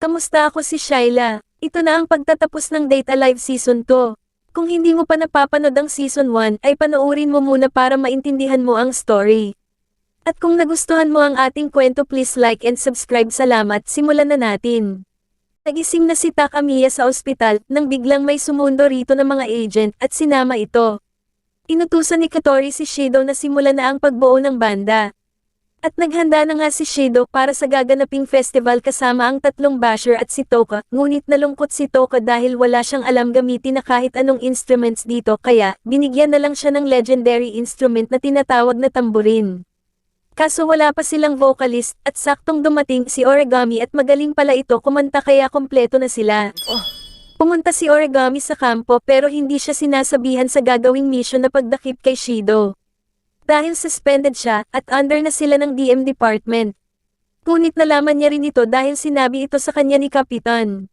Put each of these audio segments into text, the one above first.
Kamusta ako si Shyla? Ito na ang pagtatapos ng Date Alive Season 2. Kung hindi mo pa napapanood ang Season 1 ay panoorin mo muna para maintindihan mo ang story. At kung nagustuhan mo ang ating kwento please like and subscribe salamat simulan na natin. Nagising na si Takamiya sa ospital nang biglang may sumundo rito ng mga agent at sinama ito. Inutusan ni Katori si Shido na simulan na ang pagbuo ng banda. At naghanda na nga si Shido para sa gaganaping festival kasama ang tatlong basher at si Toka, ngunit nalungkot si Toka dahil wala siyang alam gamitin na kahit anong instruments dito kaya binigyan na lang siya ng legendary instrument na tinatawag na tamburin. Kaso wala pa silang vocalist at saktong dumating si Origami at magaling pala ito kumanta kaya kompleto na sila. Pumunta si Origami sa kampo pero hindi siya sinasabihan sa gagawing mission na pagdakip kay Shido. Dahil suspended siya at under na sila ng DM department. Ngunit nalaman niya rin ito dahil sinabi ito sa kanya ni Kapitan.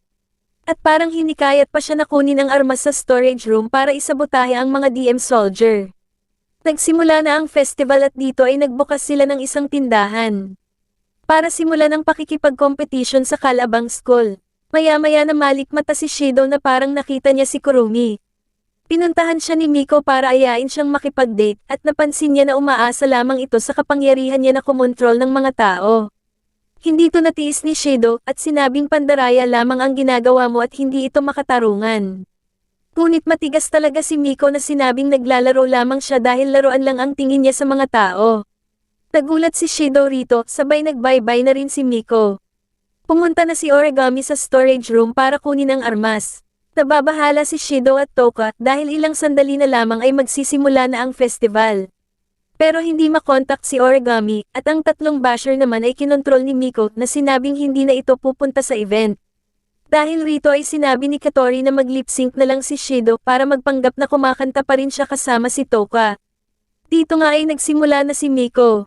At parang hinikayat pa siya na kunin ang armas sa storage room para isabotahe ang mga DM soldier. Nagsimula na ang festival at dito ay nagbukas sila ng isang tindahan. Para simulan ang pakikipag-competition sa Kalabang School. Maya-maya na malik mata si Shido na parang nakita niya si Kurumi. Pinuntahan siya ni Miko para ayain siyang makipag-date at napansin niya na umaasa lamang ito sa kapangyarihan niya na kumontrol ng mga tao. Hindi to natiis ni Shido at sinabing pandaraya lamang ang ginagawa mo at hindi ito makatarungan. Ngunit matigas talaga si Miko na sinabing naglalaro lamang siya dahil laruan lang ang tingin niya sa mga tao. Nagulat si Shido rito, sabay nag-bye-bye na rin si Miko. Pumunta na si Origami sa storage room para kunin ang armas. Nababahala si Shido at Toka dahil ilang sandali na lamang ay magsisimula na ang festival. Pero hindi makontak si Origami at ang tatlong basher naman ay kinontrol ni Miko na sinabing hindi na ito pupunta sa event. Dahil rito ay sinabi ni Katori na mag-lip sync na lang si Shido para magpanggap na kumakanta pa rin siya kasama si Toka. Dito nga ay nagsimula na si Miko.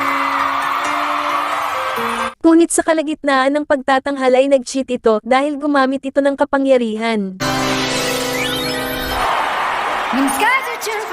Ngunit sa kalagitnaan ng pagtatanghal ay nag-cheat ito dahil gumamit ito ng kapangyarihan. nim scatter to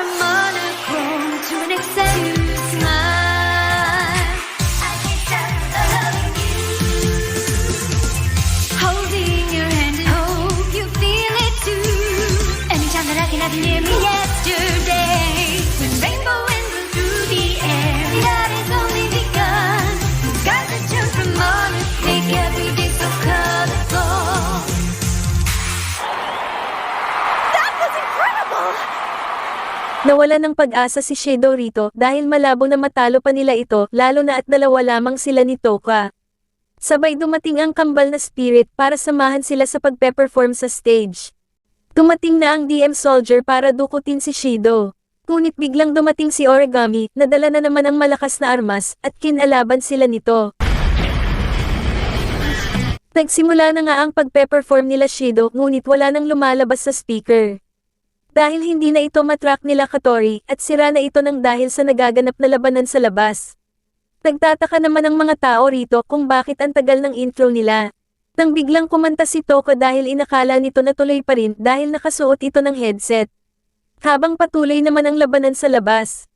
Nawala ng pag-asa si Shido rito dahil malabo na matalo pa nila ito lalo na at dalawa lamang sila ni Toka. Sabay dumating ang kambal na spirit para samahan sila sa pagpe-perform sa stage. Dumating na ang DM soldier para dukutin si Shido. Ngunit biglang dumating si Origami na dala na naman ang malakas na armas at kinalaban sila nito. Nagsimula na nga ang pagpe-perform nila Shido ngunit wala nang lumalabas sa speaker. Dahil hindi na ito matrack nila Katori at sira na ito ng dahil sa nagaganap na labanan sa labas. Nagtataka naman ang mga tao rito kung bakit ang tagal ng intro nila. Nang biglang kumanta si Toko dahil inakala nito na tuloy pa rin dahil nakasuot ito ng headset. Habang patuloy naman ang labanan sa labas.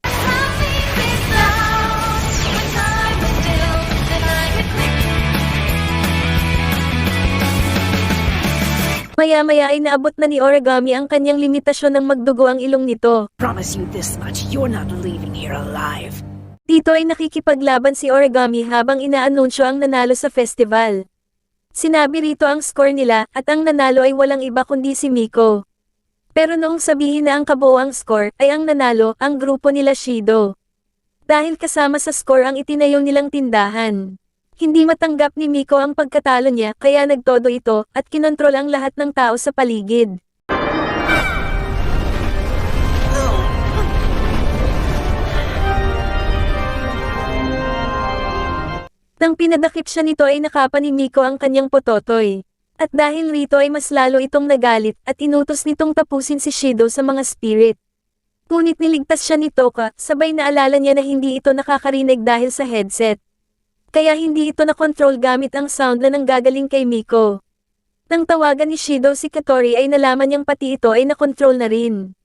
Maya-maya ay naabot na ni Origami ang kanyang limitasyon ng magdugo ang ilong nito. Promise you this much, you're not leaving here alive. Dito ay nakikipaglaban si Origami habang inaanunsyo ang nanalo sa festival. Sinabi rito ang score nila at ang nanalo ay walang iba kundi si Miko. Pero noong sabihin na ang kabuoang score ay ang nanalo ang grupo nila Shido. Dahil kasama sa score ang itinayo nilang tindahan. Hindi matanggap ni Miko ang pagkatalo niya kaya nagtodo ito at kinontrol ang lahat ng tao sa paligid. Nang pinadakip siya nito ay nakapa ni Miko ang kanyang pototoy. At dahil rito ay mas lalo itong nagalit at inutos nitong tapusin si Shido sa mga spirit. Ngunit niligtas siya ni Toka, sabay naalala niya na hindi ito nakakarinig dahil sa headset. Kaya hindi ito na-control gamit ang sound na nanggagaling kay Miko. Nang tawagan ni Shido si Katori ay nalaman niyang pati ito ay na-control na rin.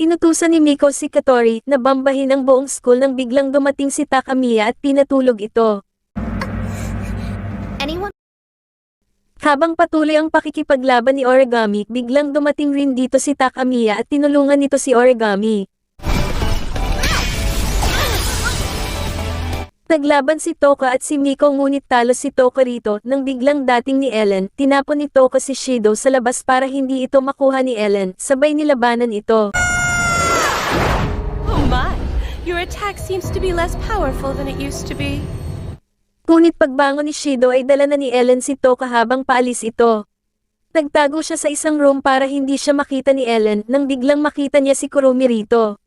Inutusan ni Miko si Katori na bambahin ang buong school nang biglang dumating si Takamiya at pinatulog ito. Anyone? Habang patuloy ang pakikipaglaban ni Origami, biglang dumating rin dito si Takamiya at tinulungan nito si Origami. Naglaban si Toka at si Miko ngunit talo si Toka rito nang biglang dating ni Ellen, tinapon ni Toka si Shido sa labas para hindi ito makuha ni Ellen, sabay nilabanan ito. Oh my! Your attack seems to be less powerful than it used to be. Ngunit pagbangon ni Shido ay dala na ni Ellen si Toka habang paalis ito. Nagtago siya sa isang room para hindi siya makita ni Ellen nang biglang makita niya si Kurumi rito.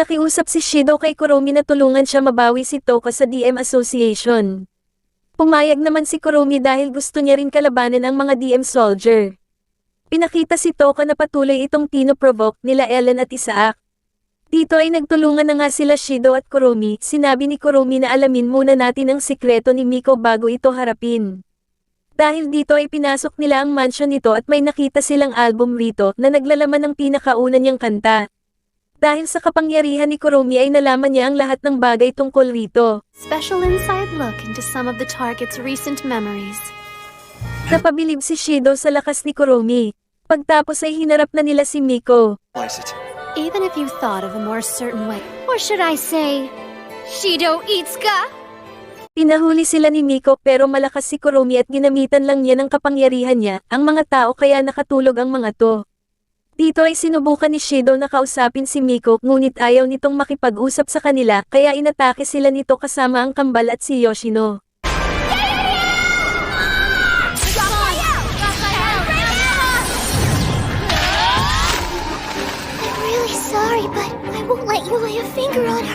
Nakiusap si Shido kay Kurumi na tulungan siya mabawi si Toka sa DM Association. Pumayag naman si Kurumi dahil gusto niya rin kalabanan ang mga DM soldier. Pinakita si Toka na patuloy itong pinoprovoke nila Ellen at Isaac. Dito ay nagtulungan na nga sila Shido at Kurumi, sinabi ni Kurumi na alamin muna natin ang sikreto ni Miko bago ito harapin. Dahil dito ay pinasok nila ang mansion nito at may nakita silang album rito na naglalaman ng pinakauna niyang kanta. Dahil sa kapangyarihan ni Kurumi ay nalaman niya ang lahat ng bagay tungkol rito. Special inside look into some of the target's recent memories. Napabilib si Shido sa lakas ni Kurumi. Pagtapos ay hinarap na nila si Miko. Even if you thought of a more certain way, or should I say, Shido Itsuka? Pinahuli sila ni Miko pero malakas si Kurumi at ginamitan lang niya ng kapangyarihan niya, ang mga tao kaya nakatulog ang mga to. Dito ay sinubukan ni Shido na kausapin si Miko ngunit ayaw nitong makipag-usap sa kanila kaya inatake sila nito kasama ang kambal at si Yoshino.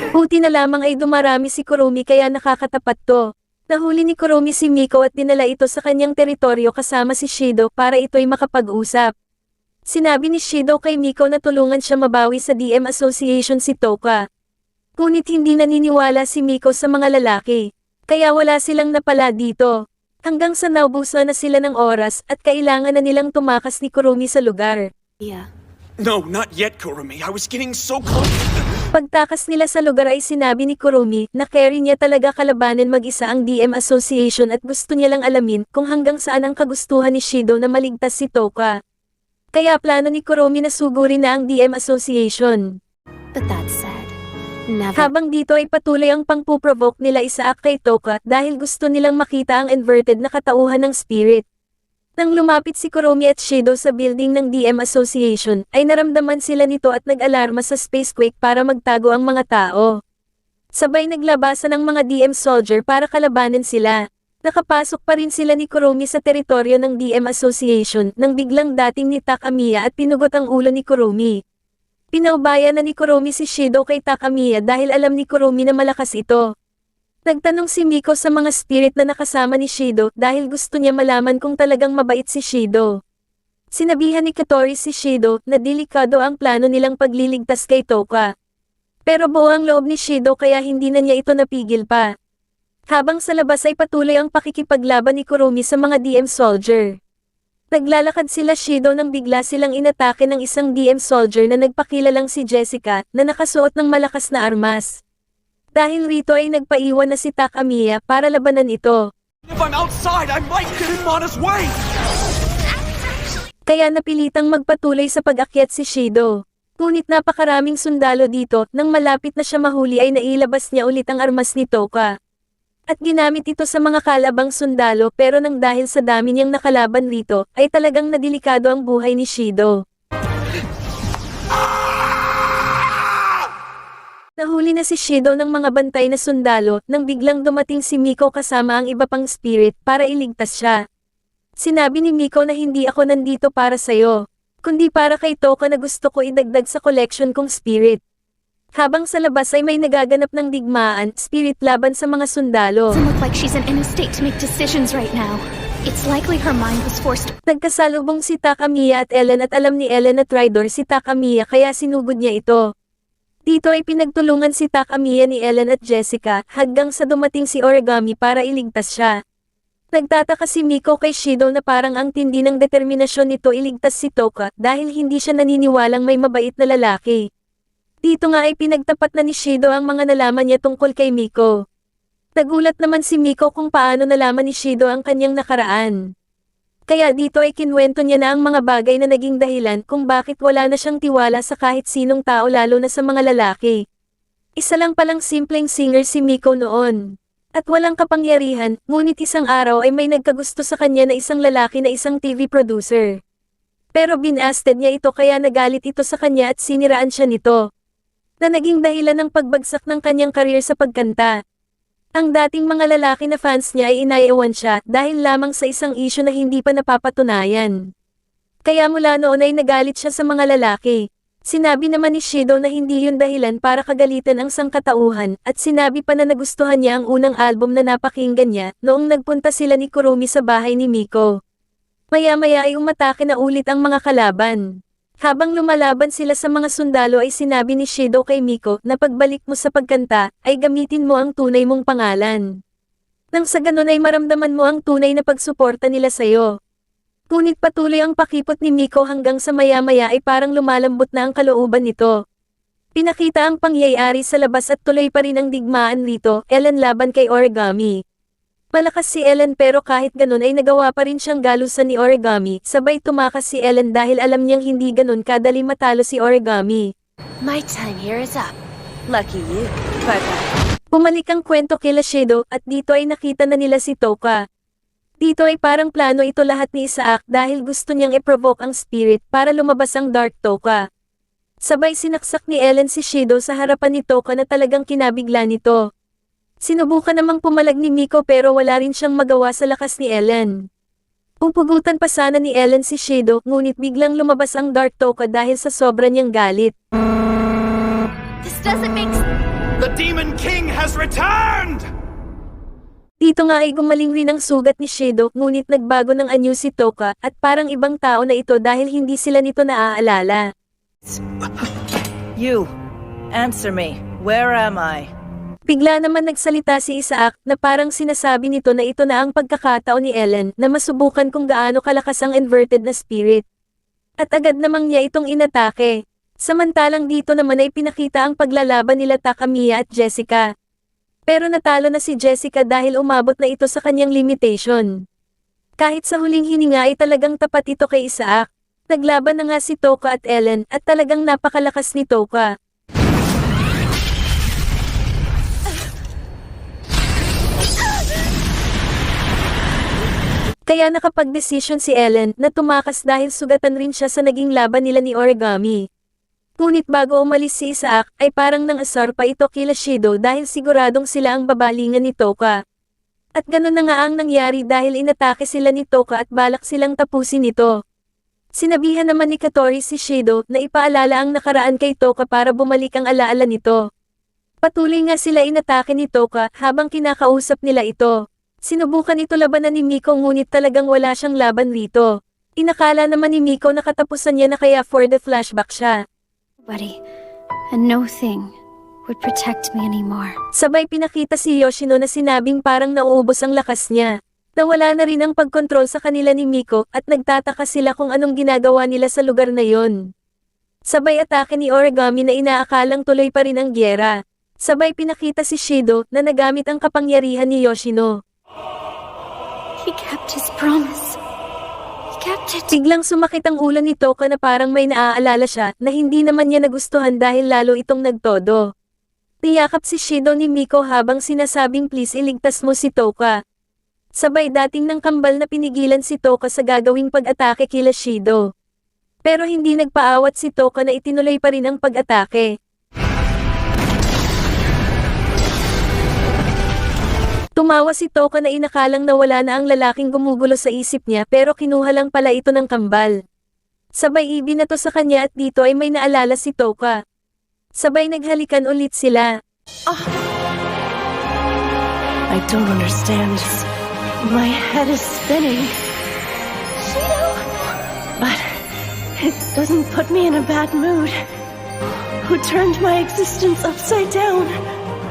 Buti na lamang ay dumarami si Kurumi kaya nakakatapat to. Nahuli ni Kurumi si Miko at dinala ito sa kanyang teritoryo kasama si Shido para ito'y makapag-usap. Sinabi ni Shido kay Miko na tulungan siya mabawi sa DM Association si Toka. Ngunit hindi naniniwala si Miko sa mga lalaki. Kaya wala silang napala dito. Hanggang sa naubusan na sila ng oras at kailangan na nilang tumakas ni Kurumi sa lugar. Yeah. No, not yet, Kurumi. I was getting so close. Pagtakas nila sa lugar ay sinabi ni Kurumi na carry niya talaga kalabanin mag-isa ang DM Association at gusto niya lang alamin kung hanggang saan ang kagustuhan ni Shido na maligtas si Toka. Kaya plano ni Kurumi na sugurin na ang DM Association. But that said, never. Habang dito ay patuloy ang pangpuprovoke nila Isaac kay Toka dahil gusto nilang makita ang inverted na katauhan ng spirit. Nang lumapit si Kurumi at Shido sa building ng DM Association, ay naramdaman sila nito at nag-alarma sa spacequake para magtago ang mga tao. Sabay naglabasan ang mga DM soldier para kalabanan sila. Nakapasok pa rin sila ni Kurumi sa teritoryo ng DM Association nang biglang dating ni Takamiya at pinugot ang ulo ni Kurumi. Pinaubaya na ni Kurumi si Shido kay Takamiya dahil alam ni Kurumi na malakas ito. Nagtanong si Miko sa mga spirit na nakasama ni Shido dahil gusto niya malaman kung talagang mabait si Shido. Sinabihan ni Katori si Shido na delikado ang plano nilang pagliligtas kay Toka. Pero buo ang loob ni Shido kaya hindi na niya ito napigil pa. Habang sa labas ay patuloy ang pakikipaglaban ni Kurumi sa mga DM soldier. Naglalakad sila Shido nang bigla silang inatake ng isang DM soldier na nagpakilalang si Jessica na nakasuot ng malakas na armas. Dahil rito ay nagpaiwan na si Takamiya para labanan ito. If I'm outside, I might get in Mana's way. Kaya napilitang magpatuloy sa pag-akyat si Shido. Ngunit napakaraming sundalo dito, nang malapit na siya mahuli ay nailabas niya ulit ang armas ni Toka. At ginamit ito sa mga kalabang sundalo pero nang dahil sa dami niyang nakalaban rito, ay talagang nadelikado ang buhay ni Shido. Nahuli na si Shido ng mga bantay na sundalo nang biglang dumating si Miko kasama ang iba pang spirit para iligtas siya. Sinabi ni Miko na hindi ako nandito para sa'yo, kundi para kay Toka na gusto ko idagdag sa collection kong spirit. Habang sa labas ay may nagaganap ng digmaan, spirit laban sa mga sundalo. Doesn't look like she's in any state to make decisions right now. It's likely her mind was forced Nagkasalubong si Takamiya at Ellen at alam ni Ellen na traitor si Takamiya kaya sinugod niya ito. Dito ay pinagtulungan si Takamiya ni Ellen at Jessica hanggang sa dumating si Origami para iligtas siya. Nagtataka si Miko kay Shido na parang ang tindi ng determinasyon nito iligtas si Toka dahil hindi siya naniniwalang may mabait na lalaki. Dito nga ay pinagtapat na ni Shido ang mga nalaman niya tungkol kay Miko. Nagulat naman si Miko kung paano nalaman ni Shido ang kanyang nakaraan. Kaya dito ay kinwento niya na ang mga bagay na naging dahilan kung bakit wala na siyang tiwala sa kahit sinong tao lalo na sa mga lalaki. Isa lang palang simpleng singer si Miko noon. At walang kapangyarihan, ngunit isang araw ay may nagkagusto sa kanya na isang lalaki na isang TV producer. Pero binasted niya ito kaya nagalit ito sa kanya at siniraan siya nito. Na naging dahilan ng pagbagsak ng kanyang karir sa pagkanta. Ang dating mga lalaki na fans niya ay inaiwan siya dahil lamang sa isang issue na hindi pa napapatunayan. Kaya mula noon ay nagalit siya sa mga lalaki. Sinabi naman ni Shido na hindi yun dahilan para kagalitan ang sangkatauhan at sinabi pa na nagustuhan niya ang unang album na napakinggan niya noong nagpunta sila ni Kurumi sa bahay ni Miko. Maya-maya ay umatake na ulit ang mga kalaban. Habang lumalaban sila sa mga sundalo ay sinabi ni Shido kay Miko na pagbalik mo sa pagkanta, ay gamitin mo ang tunay mong pangalan. Nang sa ganun ay maramdaman mo ang tunay na pagsuporta nila sa'yo. Ngunit patuloy ang pakipot ni Miko hanggang sa maya-maya ay parang lumalambot na ang kalooban nito. Pinakita ang pangyayari sa labas at tuloy pa rin ang digmaan rito, Ellen laban kay Origami. Malakas si Ellen pero kahit ganun ay nagawa pa rin siyang galusan ni Origami, sabay tumakas si Ellen dahil alam niyang hindi ganun kadali matalo si Origami. My time here is up. Lucky you. Bye-bye. Pumalik ang kwento kila Shido at dito ay nakita na nila si Toka. Dito ay parang plano ito lahat ni Isaac dahil gusto niyang i-provoke ang spirit para lumabas ang Dark Toka. Sabay sinaksak ni Ellen si Shido sa harapan ni Toka na talagang kinabigla nito. Sinubukan namang pumalag ni Miko pero wala rin siyang magawa sa lakas ni Ellen. Pupugutan pa sana ni Ellen si Shido ngunit biglang lumabas ang Dark Toka dahil sa sobra niyang galit. This doesn't make sense. The Demon King has returned! Dito nga ay gumaling rin ang sugat ni Shido ngunit nagbago ng anyo si Toka at parang ibang tao na ito dahil hindi sila nito naaalala. You, answer me. Where am I? Bigla naman nagsalita si Isaac na parang sinasabi nito na ito na ang pagkakataon ni Ellen na masubukan kung gaano kalakas ang inverted na spirit. At agad namang niya itong inatake. Samantalang dito naman ay pinakita ang paglalaban nila Takamiya at Jessica. Pero natalo na si Jessica dahil umabot na ito sa kanyang limitation. Kahit sa huling hininga ay talagang tapat ito kay Isaac. Naglaban na nga si Toka at Ellen at talagang napakalakas ni Toka. Kaya nakapag-desisyon si Ellen na tumakas dahil sugatan rin siya sa naging laban nila ni Origami. Ngunit bago umalis si Isaac ay parang nang asar pa ito kila Shido dahil siguradong sila ang babalingan ni Toka. At ganun na nga ang nangyari dahil inatake sila ni Toka at balak silang tapusin ito. Sinabihan naman ni Katori si Shido na ipaalala ang nakaraan kay Toka para bumalik ang alaala nito. Patuloy nga sila inatake ni Toka habang kinakausap nila ito. Sinubukan ito labanan ni Miko ngunit talagang wala siyang laban rito. Inakala naman ni Miko na katapusan niya na kaya for the flashback siya. Buddy, and no thing would protect me anymore. Sabay pinakita si Yoshino na sinabing parang nauubos ang lakas niya. Nawala na rin ang pagkontrol sa kanila ni Miko at nagtataka sila kung anong ginagawa nila sa lugar na yon. Sabay atake ni Origami na inaakalang tuloy pa rin ang gyera. Sabay pinakita si Shido na nagamit ang kapangyarihan ni Yoshino. He kept his promise. He kept it. Biglang sumakit ang ulo ni Toka na parang may naaalala siya na hindi naman niya nagustuhan dahil lalo itong nagtodo. Tiyakap si Shido ni Miko habang sinasabing please iligtas mo si Toka. Sabay dating ng kambal na pinigilan si Toka sa gagawing pag-atake kila Shido. Pero hindi nagpaawat si Toka na itinuloy pa rin ang pag-atake. Tumawa si Toka na inakalang nawala na ang lalaking gumugulo sa isip niya pero kinuha lang pala ito ng kambal. Sabay ibinato sa kanya at dito ay may naalala si Toka. Sabay naghalikan ulit sila. I don't understand. My head is spinning. But it doesn't put me in a bad mood. Who turned my existence upside down?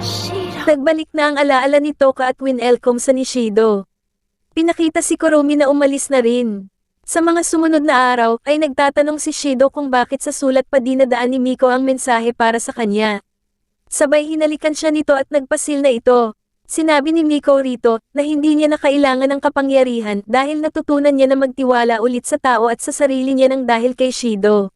Shido. Nagbalik na ang alaala ni Toka at Winelcom sa Nishido. Pinakita si Kurumi na umalis na rin. Sa mga sumunod na araw ay nagtatanong si Shido kung bakit sa sulat pa dinadaan ni Miko ang mensahe para sa kanya. Sabay hinalikan siya nito at nagpasil na ito. Sinabi ni Miko rito na hindi niya na kailangan ng kapangyarihan dahil natutunan niya na magtiwala ulit sa tao at sa sarili niya ng dahil kay Shido.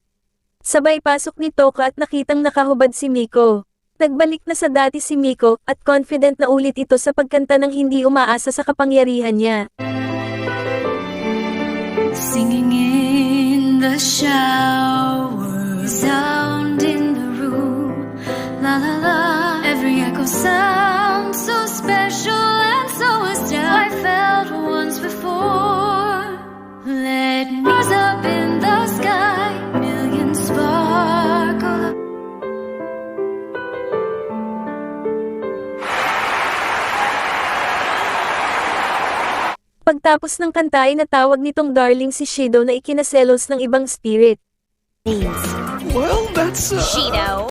Sabay pasok ni Toka at nakitang nakahubad si Miko. Nagbalik na sa dati si Miko at confident na ulit ito sa pagkanta ng hindi umaasa sa kapangyarihan niya. Singing in the shower, sound in the room. La la la, every echo sounds so special and so astounding. I felt once before. Let me up in the sky, Pagtapos ng kanta ay natawag nitong darling si Shido na ikinaselos ng ibang spirit. Well, that's. Uh... Shido.